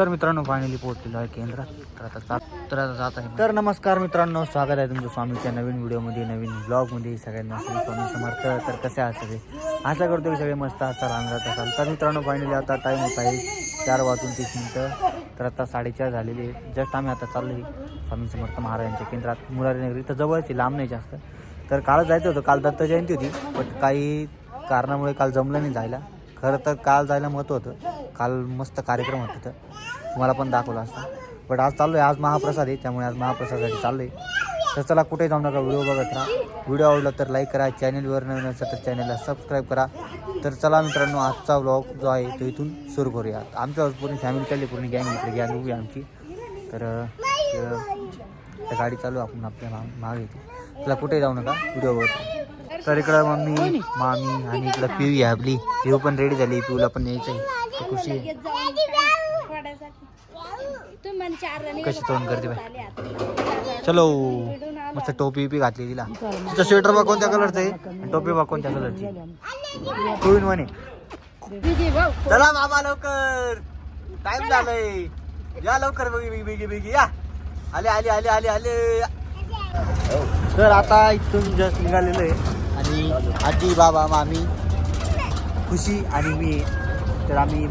तर मित्रांनो फायनली पोहोचलेलो आहे केंद्रात. तर आता जात तर आता जात आहे. तर नमस्कार मित्रांनो स्वागत आहे तुमचं स्वामीच्या नवीन व्हिडिओमध्ये नवीन ब्लॉगमध्ये सगळ्यांना श्री स्वामी समर्थ. तर कसे आहात सगळे? आशा करतो की सगळे मस्त असाल आनंदात असाल. तर मित्रांनो फायनली आता टाईम होत आहे चार वाजून तीस मिनटं. तर आता साडेचार झालेले जस्ट आम्ही आता चाललो आहे स्वामी समर्थ महाराजांच्या केंद्रात मुरारी नगरी. तर जवळच आहे लांब नाही जास्त. तर काल जायचं होतं. काल दत्त जयंती होती पण काही कारणामुळे काल जमलं नाही जायला. खरं तर काल जायला महत्त्व होतं. काल मस्त कार्यक्रम होता तर तुम्हाला पण दाखवला असता. बट आज चाललो आहे आज महाप्रसाद आहे त्यामुळे आज महाप्रसादासाठी चाललो आहे तर चला कुठे जाऊ नका व्हिडिओ बघत राहा. व्हिडिओ आवडला तर लाईक करा चॅनलवर नवीन असेल तर चॅनलला सबस्क्राईब करा. तर चला मित्रांनो आजचा व्लॉग जो आहे तो इथून सुरू करूया. आमच्या पूर्ण फॅमिली चालली पूर्ण गँग इकडे गँग उभी आमची. तर गाडी चालू आपण आपल्या मा- मागे येते. तुला कुठे जाऊ नका व्हिडिओ बघत तर इकडं मम्मी मामी आणि इकडं पिवी आहे आपली. पिऊ पण रेडी झाली पिऊला पण यायचं आहे खुशी आहे. कशी तोंड करते बाई? चलो मस्त टोपी बिपी घातली तिला. तिचं स्वेटर बघ कोणत्या कलरचं आहे? टोपी बघ कोणत्या कलरची टू इन वन चला बाबा लवकर. टाइम झालंय. या लवकर बेगी बेगी बेगी या. आले आले आले आले आले. तर आता इथून जस्ट निघालेलो आहे. आणि आजी बाबा मामी खुशी आणि मी. तर आम्ही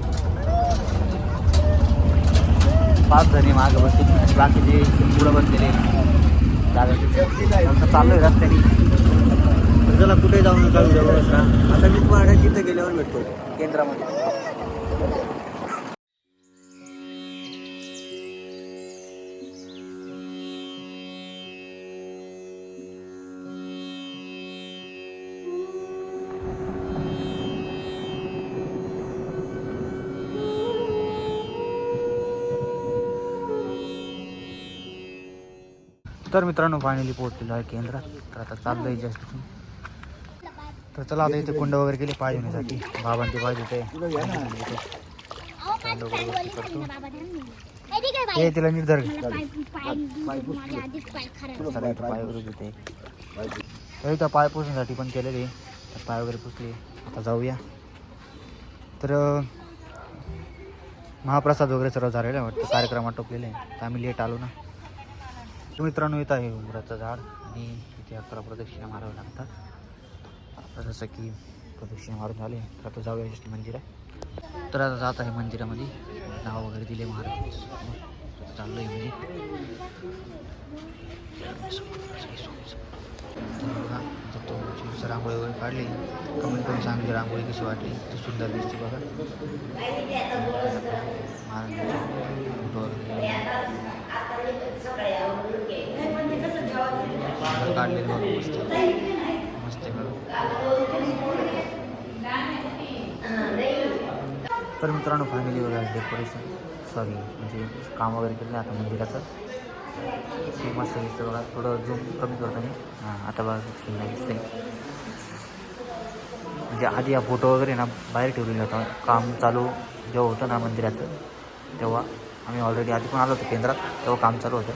पाच जणी मागं आणि बाकीचे पुढं बसलेले जागा रस्त्याने. चला कुठे जाऊ नका व्हिडिओ बघत राहा. आता मी तुम्हाला तिथं गेल्यावर भेटतो. केंद्रामध्ये. तर मित्रांनो फायनली पोहोचलेलो आहे केंद्रात. तर आता चाललोय जस्ट तर चला आता इथे कुंड वगैरे केले पाय धुण्यासाठी. बाबांचे पाय धुते. हे तिला निर्धार पाय वगैरे धुते. तर इथं पाय पुसण्यासाठी पण केलेले. तर पाय वगैरे पुसले. आता जाऊया. तर महाप्रसाद वगैरे सर्व झालेला वाटतं कार्यक्रम आटोपलेला आहे तर आम्ही लेट आलो ना. मित्रांनो इथं आहे उमराचं झाड आणि इथे अकरा प्रदक्षिणा माराव्या लागतात. आता जसं की प्रदक्षिणा मारून झाले तर आता जाऊया मंदिर आहे तर आता जात आहे मंदिरामध्ये. नाव वगैरे दिले महाराज चाललो आहे म्हणजे तर बघा आता तो चिप्स रांगोळी वगैरे काढली कमेंट करून सांगितली रांगोळी कशी वाटली ती सुंदर दिसते बघा. महाराजांचा फोटो बघा मस्त. मस्त आहे बघा. तर मित्रांनो फायनली बघा डेकोरेशन सॉरी म्हणजे काम वगैरे केलं आता मंदिराचं. ते मस्त दिसतं बघा थोडं झूम कमी करतो मी. हां आता बघा सुंदर दिसतंय. म्हणजे आधी हा फोटो वगैरे ना बाहेर ठेवलेला होता. काम चालू जेव्हा होतं ना मंदिराचं तेव्हा आम्ही ऑलरेडी आधी पण आलो होतो केंद्रात तेव्हा काम चालू होतं.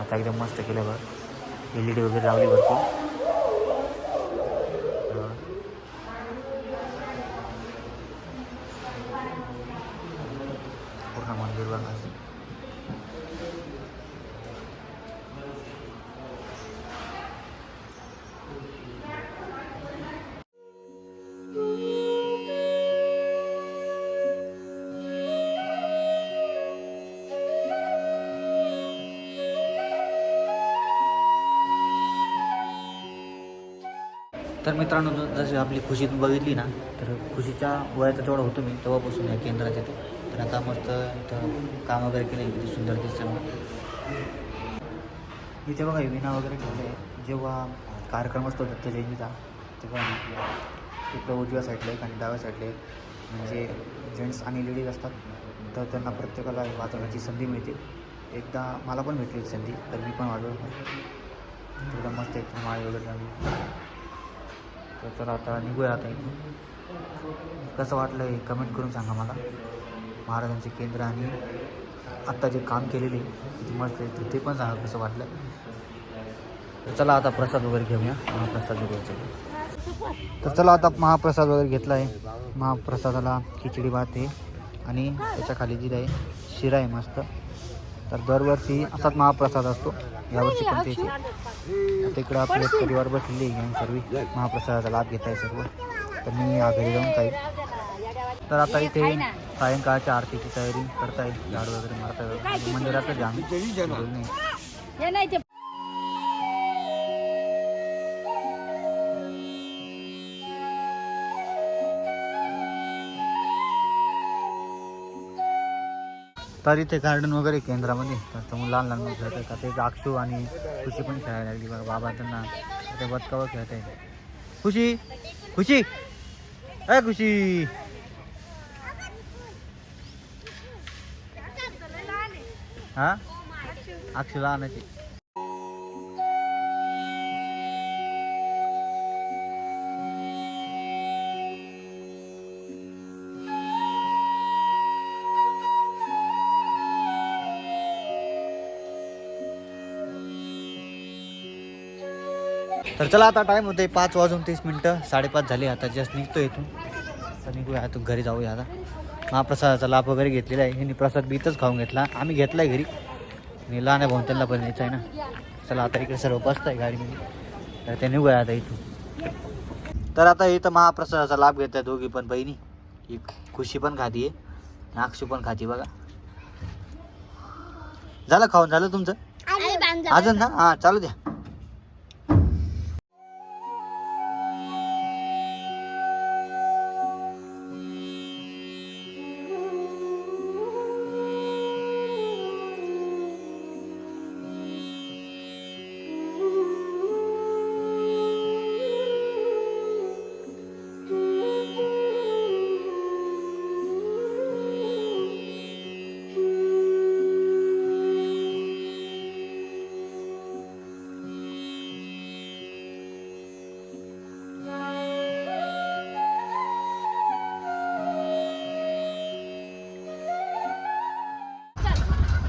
आता एकदम मस्त केलं बघा. एल ई डी वगैरे लावली भरपूर. तर मित्रांनो जशी आपली खुशी बघितली ना तर खुशीच्या वयाचा तेवढा होतो मी तेव्हापासून या केंद्रात येतो. तर आता मस्त इथं काम वगैरे केलं किती सुंदर दिसतं मी इथे बघा विना वगैरे ठेवले. आहे जेव्हा कार्यक्रम असतो दत्त जयंतीचा तेव्हा इकडं उजव्या साईडला एक आणि डाव्या साईडला एक. म्हणजे जेंट्स आणि लेडीज असतात तर त्यांना प्रत्येकाला वाजवण्याची संधी मिळते. एकदा मला पण भेटली संधी तर मी पण वाजवतो. एकदम मस्त एकदम माळी वगैरे तर चला आता निघूया आता इथून. कसं वाटलं हे कमेंट करून सांगा मला. महाराजांचे केंद्र आणि आत्ता जे काम केलेले किती मस्त आहे ते पण सांगा कसं वाटलं. तर चला आता प्रसाद वगैरे घेऊया. महाप्रसाद वगैरे तर चला आता महाप्रसाद वगैरे घेतला आहे. महाप्रसादाला खिचडी भात आहे आणि त्याच्याखाली जी आहे शिरा आहे मस्त. तर दरवर्षी असाच महाप्रसाद असतो. यावर्षी पण ते आता इकडं आपले परिवार बसलेले घेऊन सर्व. महाप्रसादाचा लाभ घेत आहे सर्व. तर मी घरी जाऊन काही तर आता इथे सायंकाळच्या आरतीची तयारी करताय. झाडू वगैरे मारताय. मंदिरातच आहे आम्ही नाही. तर इथे गार्डन वगैरे केंद्रामध्ये तर लहान लहान मुलं खेळत आहेत आता एक आणि खुशी पण खेळायला लागली. बघा बाबा त्यांना ते बदकावर खेळत आहे. खुशी खुशी. अय खुशी. हा? अक्षू लहानाची. तर चला आता टाईम होते पाच वाजून तीस मिनटं. साडेपाच झाले आता जस्ट निघतो इथून. तर निघूया आता घरी जाऊया आता. महाप्रसादाचा लाभ वगैरे घेतलेला आहे. यांनी प्रसाद बी इथंच खाऊन घेतला. आम्ही घेतला आहे घरी. आणि लहान भाऊन त्यांना पण यायचं आहे ना. चला आता इकडे सर्व बसत आहे गाडीमध्ये तर ते निघूया आता इथून. तर आता इथं महाप्रसादाचा लाभ घेत आहे दोघी पण बहिणी. ही खुशी पण खाती आहे अक्षू पण खाती बघा. झालं खाऊन झालं तुमचं? अजून ना? हां चालू द्या.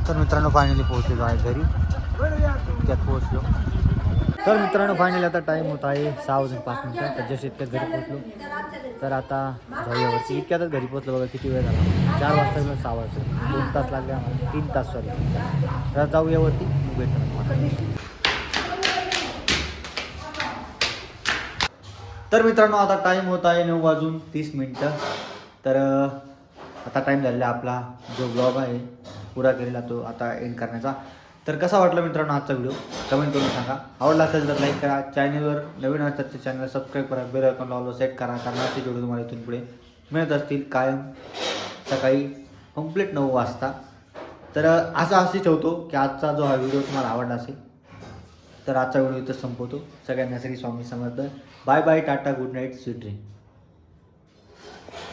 तर मित्रांनो फायनली पोहोचलेलो आहे घरी. त्यात पोहोचलो. तर मित्रांनो फायनली आता टाईम होत आहे सहा वाजून पाच मिनटं. तर जस्ट इतक्यात घरी पोहोचलो. तर आता जाऊया इतक्यातच घरी पोहोचलो बघा किती वेळ झाला. चार वाजता गेलो सहा वाजता. दोन तास लागले आम्हाला. तीन तास सॉरी तर जाऊयावरती मग भेटू तर मित्रांनो आता टाईम होत आहे नऊ वाजून तीस मिनटं. तर आता टाईम झालेला आहे आपला जो ब्लॉग आहे. पुरा केलेला तो आता एंड करण्याचा. तर कसा वाटला मित्रांनो आजचा व्हिडिओ कमेंट करून सांगा. आवडला असेल तर लाईक करा. चॅनलवर नवीन असतात ते चॅनल सबस्क्राईब करा. बेल आयकॉन लावलं सेट करा. कारण असे व्हिडिओ तुम्हाला इथून पुढे मिळत असतील. कायम सकाळी कंप्लीट नऊ वाजता. तर असं असे ठेवतो की आजचा जो हा व्हिडिओ तुम्हाला आवडला असेल तर आजचा व्हिडिओ इथं संपवतो. सगळ्यांना Shri Swami Samarth. Bye bye tata good night sweet dream